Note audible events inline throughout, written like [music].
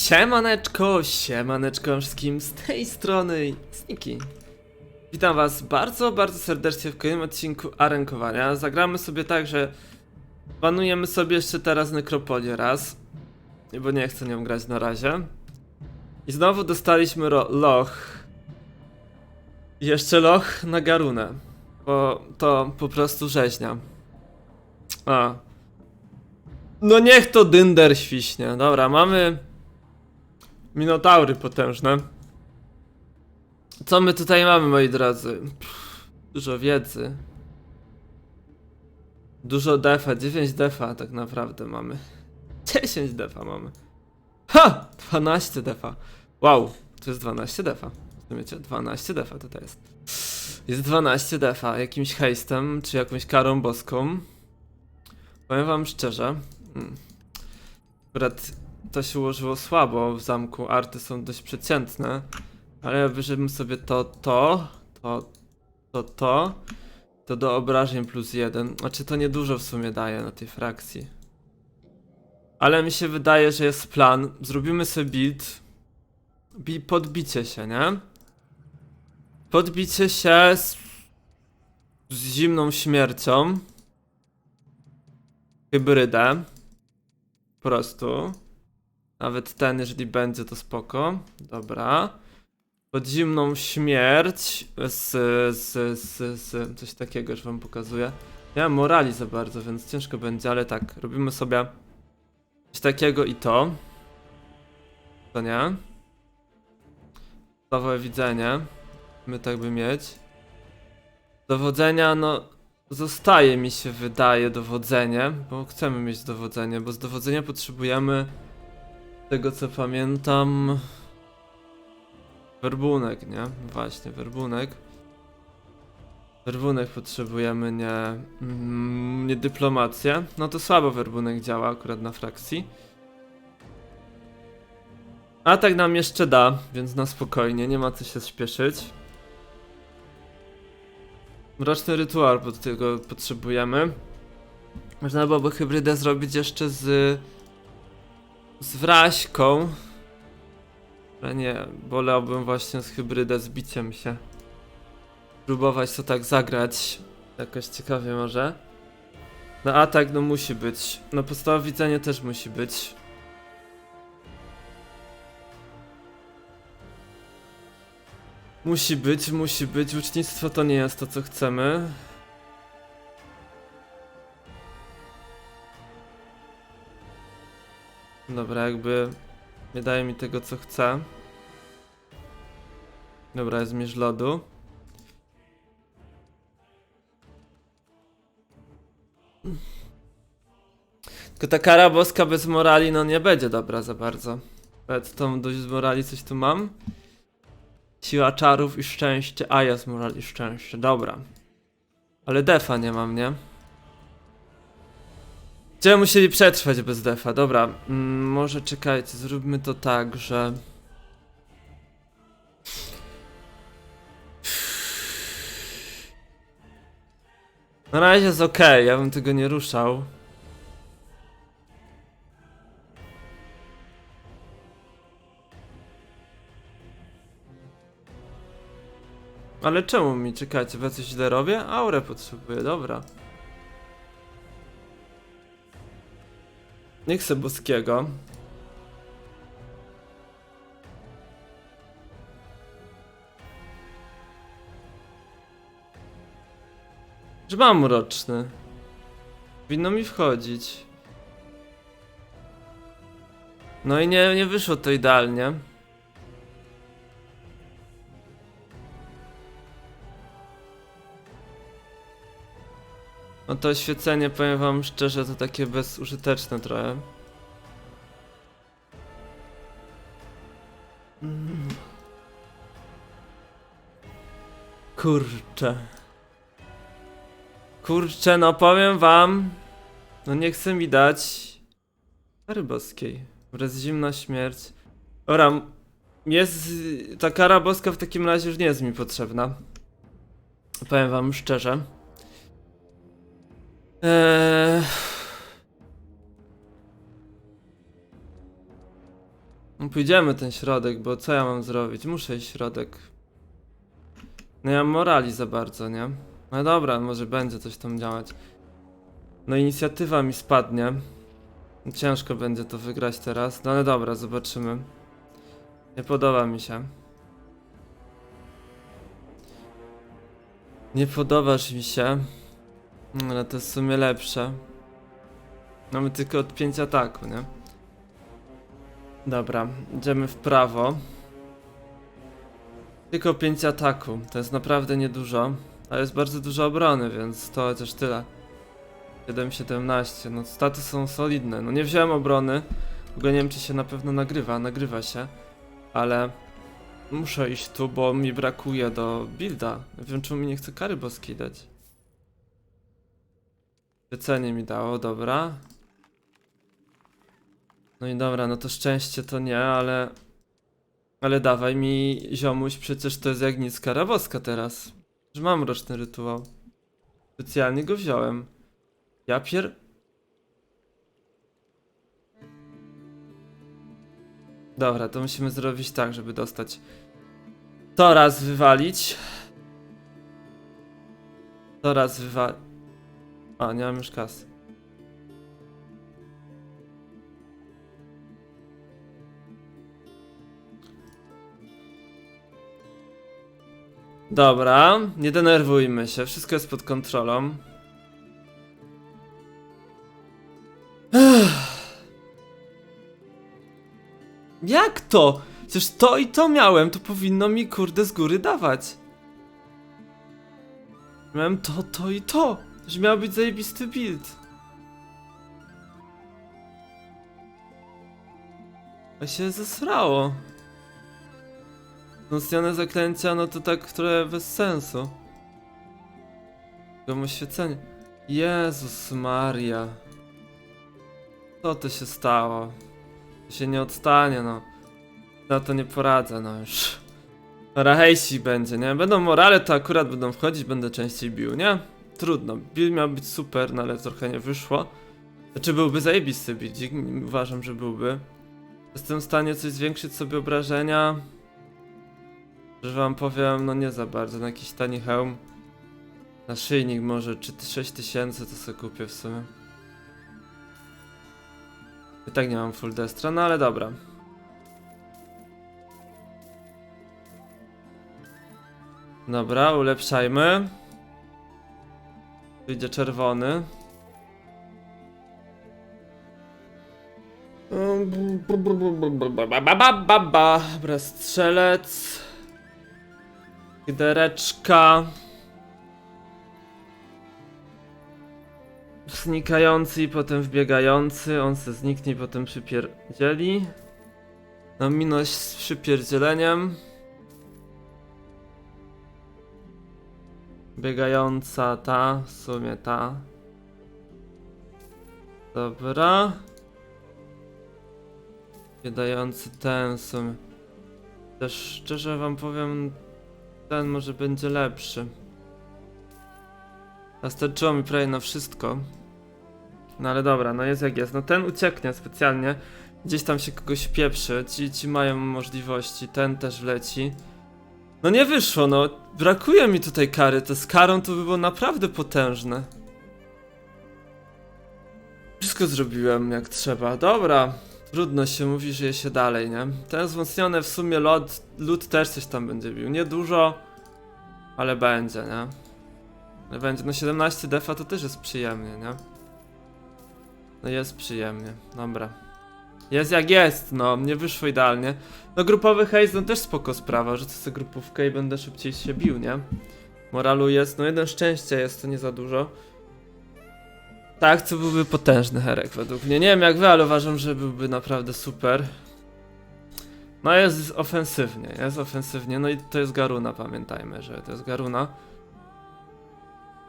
Siemaneczko, siemaneczko wszystkim z tej strony Sniki. Witam was bardzo, bardzo serdecznie w kolejnym odcinku Arenkowania. Zagramy sobie tak, że banujemy sobie jeszcze teraz Nekropolię raz, bo nie chcę nią grać na razie. I znowu dostaliśmy loch. Jeszcze loch na garunę, bo to po prostu rzeźnia. A. No niech to dynder świśnie. Dobra, mamy Minotaury potężne. Co my tutaj mamy, moi drodzy? Pff, dużo wiedzy. Dużo defa, 9 defa tak naprawdę mamy. [laughs] 10 defa mamy. Ha! 12 defa. Wow, to jest 12 defa. Rozumiecie? 12 defa tutaj jest. Jest 12 defa. Jakimś hejstem, czy jakąś karą boską. Powiem wam szczerze. mm, Akurat to się ułożyło słabo w zamku, arty są dość przeciętne, ale ja sobie to, to, to, to, to, to do obrażeń plus jeden. Znaczy to niedużo w sumie daje na tej frakcji. Ale mi się wydaje, że jest plan. Zrobimy sobie build. Bi podbicie się, nie? Podbicie się z, z zimną śmiercią. Hybrydę. Po prostu. Nawet ten, jeżeli będzie, to spoko. Dobra. Pod zimną śmierć z, z, z, z coś takiego już wam pokazuję. Nie mam morali za bardzo, więc ciężko będzie, ale tak, robimy sobie coś takiego i to. To nie. Nowe widzenie. My tak by mieć. Dowodzenia, no zostaje mi się wydaje dowodzenie, bo chcemy mieć dowodzenie, bo z dowodzenia potrzebujemy tego co pamiętam werbunek, nie? Właśnie, werbunek. Werbunek potrzebujemy, nie, mm, nie dyplomację. No to słabo werbunek działa akurat na frakcji. A tak nam jeszcze da, więc na spokojnie, nie ma co się spieszyć. Mroczny rytuał pod tego potrzebujemy. Można byłoby hybrydę zrobić jeszcze z z wraśką. Ale nie, wolałbym właśnie z hybrydę z biciem się. Próbować to tak zagrać. Jakoś ciekawie może. No atak no musi być. No podstawowe widzenie też musi być. Musi być, musi być. Ucznictwo to nie jest to co chcemy. Dobra, jakby nie daje mi tego co chcę. Dobra, jest mierz lodu. Tylko ta kara boska bez morali no nie będzie dobra za bardzo. Nawet tą dość z morali coś tu mam. Siła czarów i szczęście, a ja z morali szczęście, dobra. Ale defa nie mam, nie? Będziemy musieli przetrwać bez defa, dobra. Mm, może czekajcie, zróbmy to tak, że... Na razie jest ok, ja bym tego nie ruszał. Ale czemu mi czekajcie, bo ja coś źle robię? Aurę potrzebuję, dobra. Nie chcę boskiego. Że mam mroczny. Powinno mi wchodzić. No i nie, nie wyszło to idealnie. No to oświecenie, powiem wam szczerze, to takie bezużyteczne trochę. Mm. Kurczę. Kurczę, no powiem wam. No nie chcę mi dać. Kary boskiej. Wraz zimna śmierć. Dobra, m- jest. Ta kara boska w takim razie już nie jest mi potrzebna. Powiem wam szczerze. Eee... No pójdziemy ten środek, bo co ja mam zrobić? Muszę iść środek. No ja mam morali za bardzo, nie? No dobra, może będzie coś tam działać. No inicjatywa mi spadnie. Ciężko będzie to wygrać teraz, no ale dobra, zobaczymy. Nie podoba mi się. Nie podobasz mi się. No, to jest w sumie lepsze. Mamy tylko od 5 ataku, nie? Dobra, idziemy w prawo. Tylko 5 ataku, to jest naprawdę niedużo. Ale jest bardzo dużo obrony, więc to chociaż tyle. 7-17, no staty są solidne. No nie wziąłem obrony. W ogóle nie wiem czy się na pewno nagrywa, nagrywa się. Ale muszę iść tu, bo mi brakuje do builda. Wiem czemu mi nie chce kary boskiej dać. Wycenie mi dało, dobra. No i dobra, no to szczęście to nie, ale... Ale dawaj mi ziomuś, przecież to jest jak nic teraz. Że mam roczny rytuał. Specjalnie go wziąłem. Ja pier... Dobra, to musimy zrobić tak, żeby dostać to raz wywalić. To raz wywalić. A, nie mam już kasy. Dobra, nie denerwujmy się, wszystko jest pod kontrolą. Jak to? Przecież to i to miałem, to powinno mi kurde z góry dawać. Miałem to, to i to. Że miał być zajebisty build. A się zesrało. Wzmocnione zaklęcia, no to tak trochę bez sensu. Dom oświecenie. Jezus Maria. Co to się stało? To się nie odstanie, no. Na to nie poradzę, no już. Rahejsi będzie, nie? Będą morale, to akurat będą wchodzić, będę częściej bił, nie? Trudno. Build miał być super, no ale trochę nie wyszło. Znaczy byłby zajebisty buildzik, uważam, że byłby. Jestem w stanie coś zwiększyć sobie obrażenia. Że wam powiem, no nie za bardzo, na jakiś tani hełm. Na szyjnik może, czy 6000 to sobie kupię w sumie. I tak nie mam full destra, no ale dobra. Dobra, ulepszajmy. Tu idzie czerwony. Dobra, strzelec. Gidereczka. Znikający i potem wbiegający. On se zniknie i potem przypierdzieli. No minus z przypierdzieleniem. Biegająca ta, w sumie ta. Dobra. Biegający ten w sumie. Też szczerze wam powiem, ten może będzie lepszy. Nastarczyło mi prawie na wszystko. No ale dobra, no jest jak jest. No ten ucieknie specjalnie. Gdzieś tam się kogoś pieprzy. Ci, ci mają możliwości. Ten też wleci. No nie wyszło, no. Brakuje mi tutaj kary. To z karą to by było naprawdę potężne. Wszystko zrobiłem jak trzeba. Dobra. Trudno się mówi, że je się dalej, nie? Ten wzmocniony w sumie lód, lód też coś tam będzie bił. Nie dużo, ale będzie, nie? Ale będzie. No 17 defa to też jest przyjemnie, nie? No jest przyjemnie. Dobra. Jest jak jest, no. Nie wyszło idealnie. No grupowy hejs, no też spoko sprawa, że sobie grupówkę i będę szybciej się bił, nie? Moralu jest, no jeden szczęścia jest, to nie za dużo. Tak, to byłby potężny herek według mnie. Nie wiem jak wy, ale uważam, że byłby naprawdę super. No jest ofensywnie, jest ofensywnie, no i to jest Garuna, pamiętajmy, że to jest Garuna.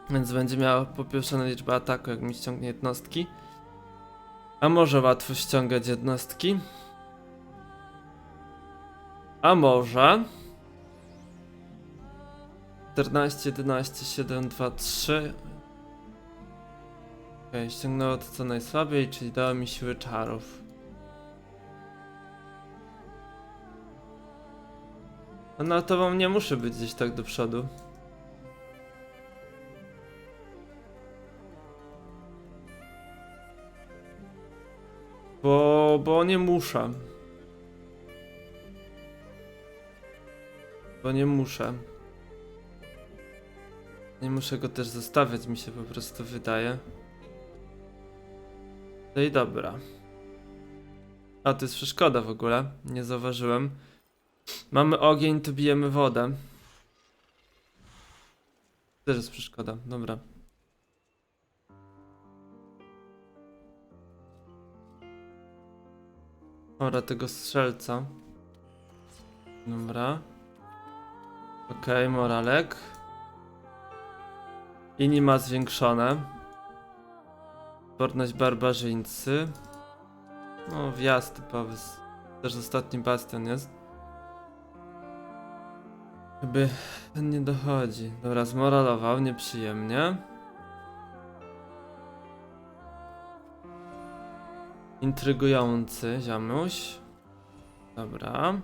Więc będzie miała popieszczoną liczbę ataku, jak mi ściągnie jednostki. A może łatwo ściągać jednostki? A może... 14, 11, 7, 2, 3... Okej, okay, ściągnęło to co najsłabiej, czyli dało mi siły czarów. Ona to wam nie muszę być gdzieś tak do przodu. Bo, nie muszę. Bo nie muszę. Nie muszę go też zostawiać, mi się po prostu wydaje. No i dobra. A, to jest przeszkoda w ogóle. Nie zauważyłem. Mamy ogień, to bijemy wodę. Też jest przeszkoda, dobra. Ora tego strzelca. Dobra. Okej, moralek. Inni ma zwiększone. Odporność barbarzyńcy. No, wjazd typowy. Też ostatni bastion jest. Ten nie dochodzi. Dobra, zmoralował, nieprzyjemnie. Intrygujący, ziomuś. Dobra.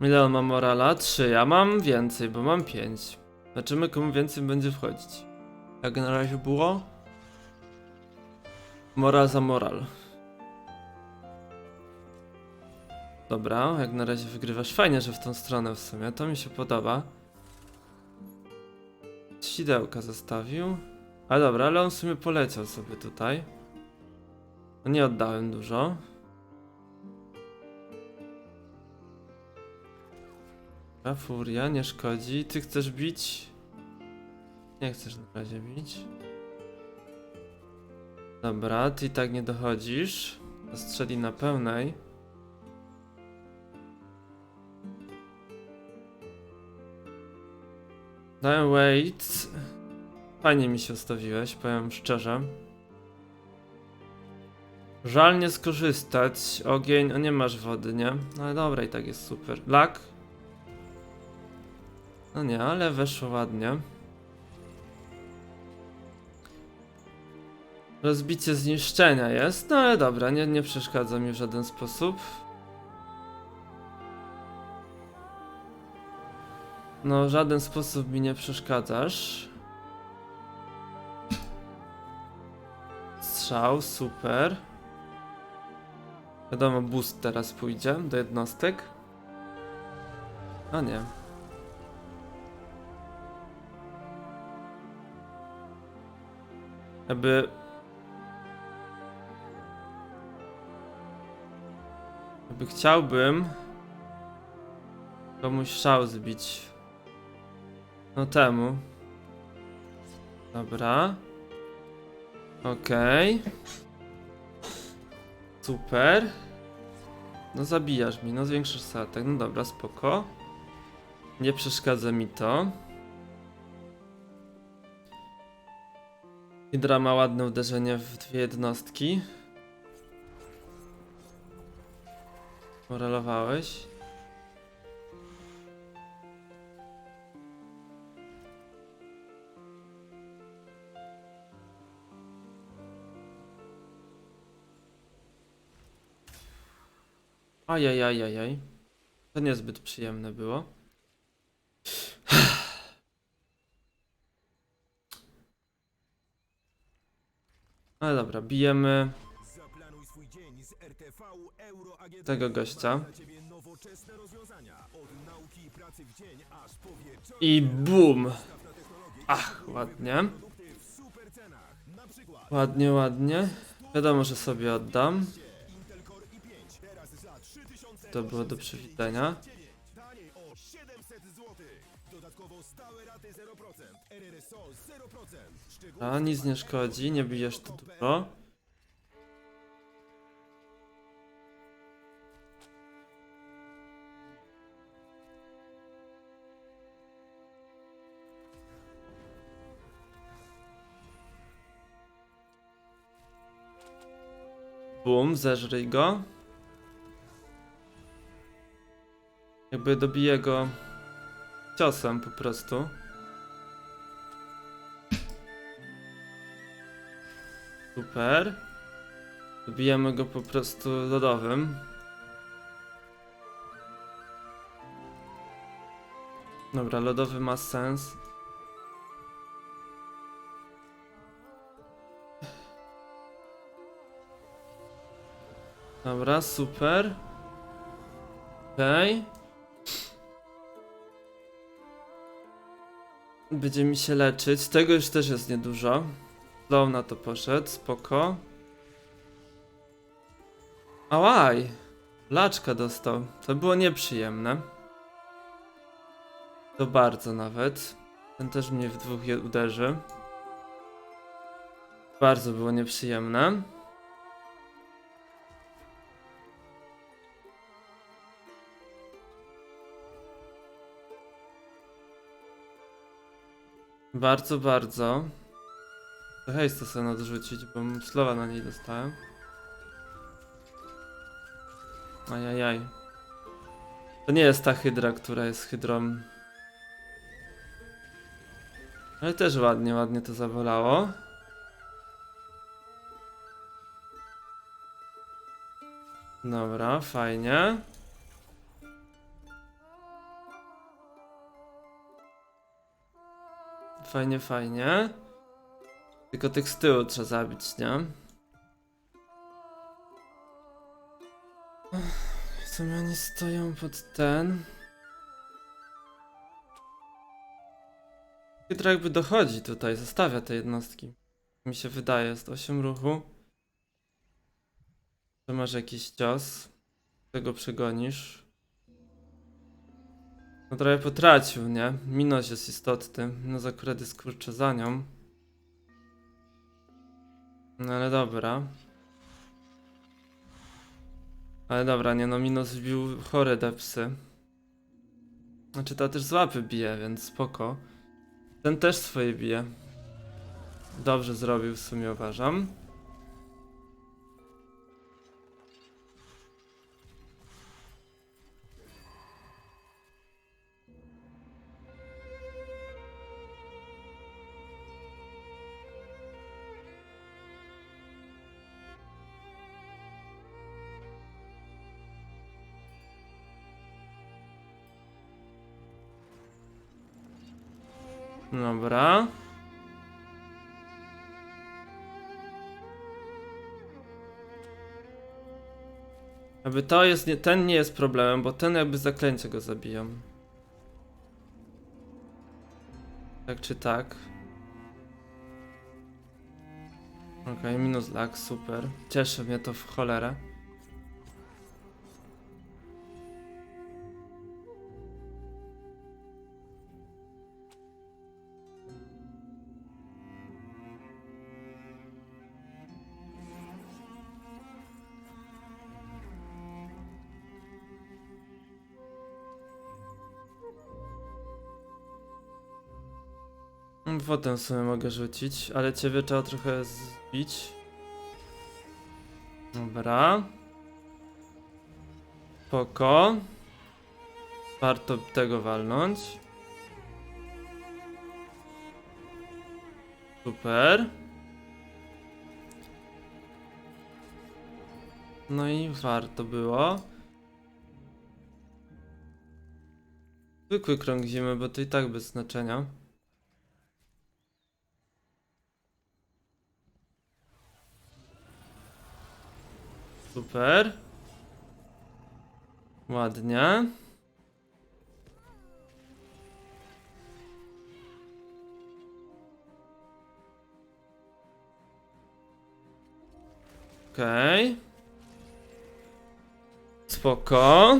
Ile on ma morala? 3. Ja mam więcej, bo mam 5. Zobaczymy, komu więcej będzie wchodzić. Jak na razie było? Moral za moral. Dobra, jak na razie wygrywasz. Fajnie, że w tą stronę w sumie. To mi się podoba. Sidełka zostawił. A dobra, ale on w sumie poleciał sobie tutaj. Nie oddałem dużo. A furia nie szkodzi. Ty chcesz bić? Nie chcesz na razie bić. Dobra, ty i tak nie dochodzisz. Strzeli na pełnej. Dałem wait. Fajnie mi się ustawiłeś, powiem szczerze. Żal nie skorzystać. Ogień, a nie masz wody, nie? No ale dobra, i tak jest super. Lak? No nie, ale weszło ładnie. Rozbicie zniszczenia jest, no ale dobra, nie, nie przeszkadza mi w żaden sposób. No, w żaden sposób mi nie przeszkadzasz. Strzał, super. Wiadomo, boost teraz pójdzie do jednostek. A nie. Jakby... Jakby chciałbym komuś szał zbić. No temu. Dobra. Okej. Super. No zabijasz mi, no zwiększysz statek. No dobra, spoko. Nie przeszkadza mi to. Hydra ma ładne uderzenie w dwie jednostki. Moralowałeś. Ajajajajaj. To niezbyt przyjemne było. Ale dobra, bijemy tego gościa. I BUM! Ach, ładnie. Ładnie, ładnie. Wiadomo, że sobie oddam. To było do przywitania. Taniej o 700 zł. Dodatkowo stałe raty 0%. RRSO 0%. Szczegóły A, nic nie szkodzi, nie bijesz tu dużo. Bum, zeżryj go. Jakby dobiję go ciosem po prostu. Super. Dobijemy go po prostu lodowym. Dobra, lodowy ma sens. Dobra, super. Okej. Będzie mi się leczyć. Tego już też jest niedużo. Slow na to poszedł, spoko. Ałaj! Laczka dostał. To było nieprzyjemne. To bardzo nawet. Ten też mnie w dwóch uderzy. Bardzo było nieprzyjemne. Bardzo, bardzo. To hejs to sobie odrzucić, bo slowa na niej dostałem. Ajajaj. To nie jest ta hydra, która jest hydrą. Ale też ładnie, ładnie to zawolało. Dobra, fajnie. Fajnie, fajnie. Tylko tych z tyłu trzeba zabić, nie? Co mi oni stoją pod ten? Hydra jakby dochodzi tutaj, zostawia te jednostki. Mi się wydaje, jest 8 ruchu. To masz jakiś cios. Tego przegonisz. No trochę potracił, nie? Minos jest istotny. Minos akurat jest kurczę za nią. No ale dobra. Ale dobra, nie no, Minos wbił chore depsy. Znaczy ta też z łapy bije, więc spoko. Ten też swoje bije. Dobrze zrobił w sumie uważam. Dobra. Jakby to jest, nie, ten nie jest problemem, bo ten jakby zaklęcie go zabiją. Tak czy tak. Okej, minus lag, super. Cieszy mnie to w cholerę. Wodę w sumie mogę rzucić, ale ciebie trzeba trochę zbić. Dobra. Spoko. Warto tego walnąć. Super. No i warto było. Zwykły krąg zimy, bo to i tak bez znaczenia. Super. Ładnie. Okej. Okay. Spoko.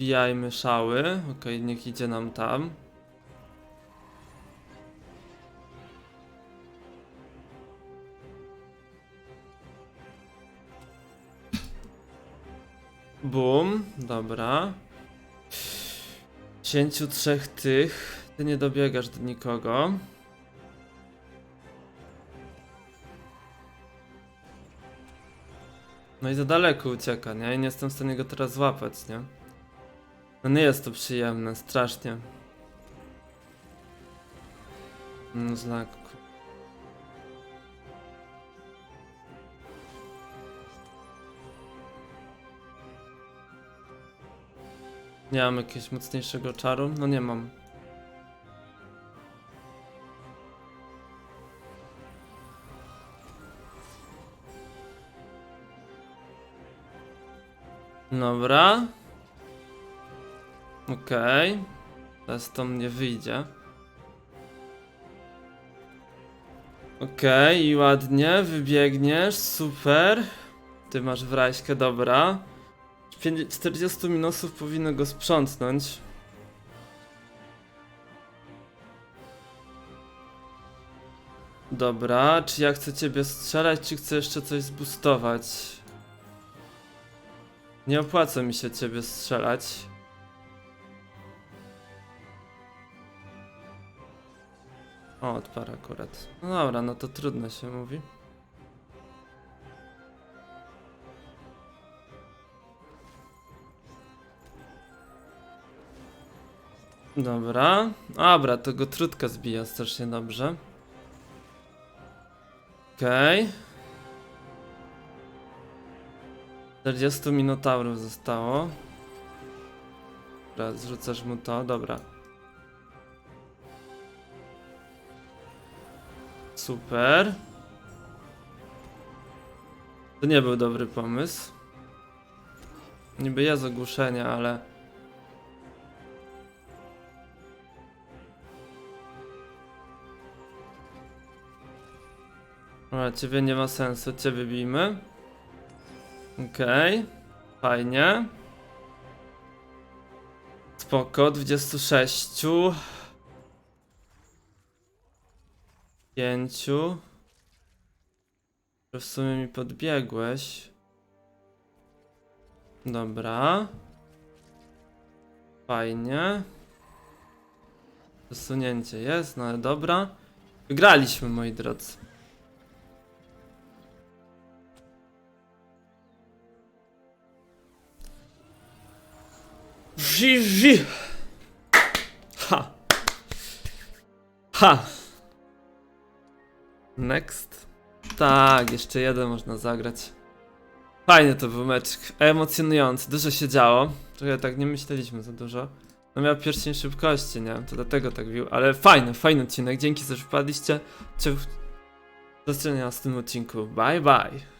Wbijajmy szały. Okej, niech idzie nam tam. Bum, dobra. Cięciu trzech tych. Ty nie dobiegasz do nikogo. No i za daleko ucieka, nie? I nie jestem w stanie go teraz złapać, nie? No nie jest to przyjemne, strasznie. No znak. Nie mam jakiegoś mocniejszego czaru? No nie mam. Dobra. Okej. Teraz to mnie wyjdzie. Okej, i ładnie, wybiegniesz, super. Ty masz wraśkę, dobra. Pięć- 40 minusów powinno go sprzątnąć. Dobra, czy ja chcę ciebie strzelać, czy chcę jeszcze coś zbustować? Nie opłaca mi się ciebie strzelać. O, odpara akurat. No dobra, no to trudno się mówi. Dobra. Dobra, to go trudka zbija strasznie dobrze. Okej. 40 minotaurów zostało. Dobra, zrzucasz mu to, dobra. Super. To nie był dobry pomysł. Niby jest ogłuszenie, ale... Dobra, ciebie nie ma sensu, ciebie bijmy. Okej, fajnie. Spoko, 26. Pięciu. W sumie mi podbiegłeś. Dobra. Fajnie. Przesunięcie jest, no ale dobra. Wygraliśmy, moi drodzy. Ży, Ha. Ha. Next. Tak, jeszcze jeden można zagrać. Fajny to był mecz, emocjonujący, dużo się działo. Trochę tak nie myśleliśmy za dużo. No miał pierścień szybkości, nie? To dlatego tak bił, ale fajny, fajny odcinek. Dzięki, że wpadliście. Do zobaczenia w tym odcinku. Bye, bye.